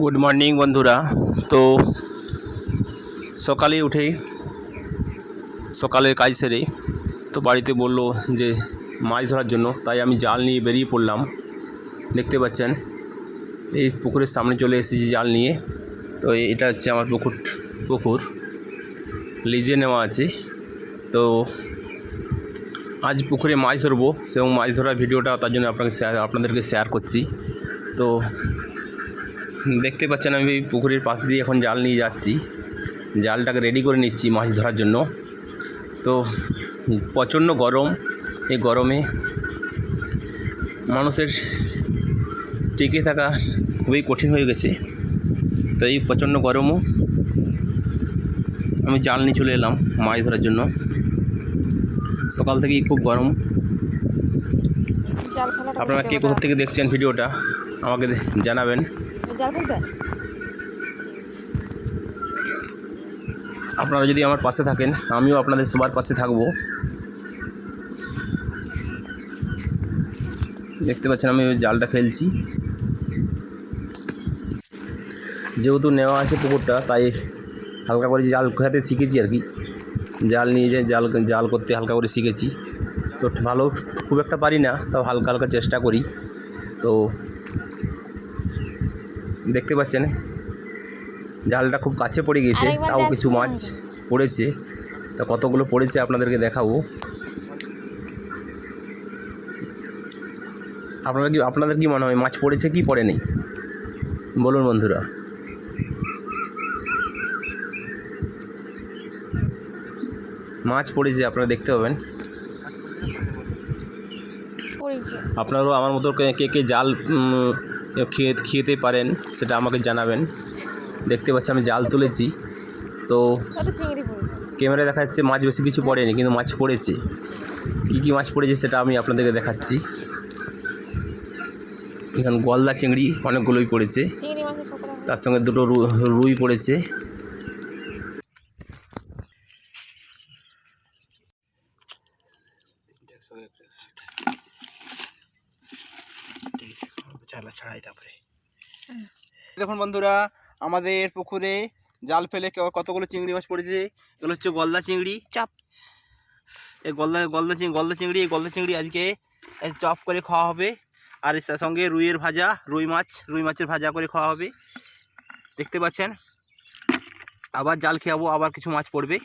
Good morning বন্ধুরা। তো সকালে উঠেই, সকালের কাজ সেরে তো বাড়িতে বলল যে মাছ ধরার জন্য, তাই আমি জাল নিয়ে বেরিয়ে পড়লাম। দেখতে পাচ্ছেন, এই পুকুরের সামনে চলে এসেছি জাল নিয়ে। তো এটা হচ্ছে আমার পুকুর পুকুর। লিজে নেওয়া আছে। তো আজ পুকুরে মাছ ধরবো এবং মাছ ধরার ভিডিওটা তার জন্য আপনাকে শেয়ার আপনাদেরকে শেয়ার করছি। তো দেখতে পাচ্ছেন আমি এই পুকুরের পাশ দিয়ে এখন জাল নিয়ে যাচ্ছি। জালটাকে রেডি করে নিচ্ছি মাছ ধরার জন্য। তো প্রচণ্ড গরম। এই গরমে মানুষের টিকে থাকা খুবই কঠিন হয়ে গেছে। তো এই প্রচণ্ড গরমও আমি জাল নিয়ে চলে এলাম মাছ ধরার জন্য। সকাল থেকেই খুব গরম। আপনারা কে কোথা থেকে দেখছেন ভিডিওটা আমাকে জানাবেন। আপনারা যদি আমার পাশে থাকেন, আমিও আপনাদের সবার পাশে থাকব। দেখতে পাচ্ছেন, আমি ওই জালটা ফেলছি। যেহেতু নেওয়া আছে পুকুরটা, তাই হালকা করে জাল খেতে শিখেছি আর কি। জাল নিয়ে যে জাল জাল করতে হালকা করে শিখেছি। তো ভালো, খুব একটা পারি না, তাও হালকা হালকা চেষ্টা করি। তো দেখতে পাচ্ছেন? জালটা খুব কাছে পড়ে গেছে আরেকবার তাও কিছু মাছ পড়েছে। তা কতগুলো পড়েছে আপনাদেরকে দেখাবো। আপনারা কি আপনাদের কি মনে হয় মাছ পড়েছে কি পড়েনি? বলুন বন্ধুরা। মাছ পড়েছে আপনারা দেখতে পাবেন। আপনারাও আমার মতো কে কে জাল খেয়ে খেতে পারেন সেটা আমাকে জানাবেন। দেখতে পাচ্ছি আমি জাল তুলেছি। তো ক্যামেরা ক্যামেরায় দেখা যাচ্ছে মাছ বেশি কিছু পড়েনি কিন্তু মাছ পড়েছে। কি কি মাছ পড়েছে সেটা আমি আপনাদেরকে দেখাচ্ছি। এখানে গলদা চিংড়ি অনেকগুলোই পড়েছে। তার সঙ্গে দুটো রুই পড়েছে। দেখুন বন্ধুরা আমাদের পুকুরে জাল ফেলে কতগুলো চিংড়ি মাছ পড়েছে? এগুলো হচ্ছে গলদা চিংড়ি। চপ। এই গলদা গলদা চিংড়ি গলদা চিংড়ি এই গলদা চিংড়ি আজকে চপ করে খাওয়া হবে। আর এর সঙ্গে রুইয়ের ভাজা রুই মাছ রুই মাছের ভাজা করে খাওয়া হবে। দেখতে পাচ্ছেন? আবার জাল খেয়াবো আবার কিছু মাছ পড়বে।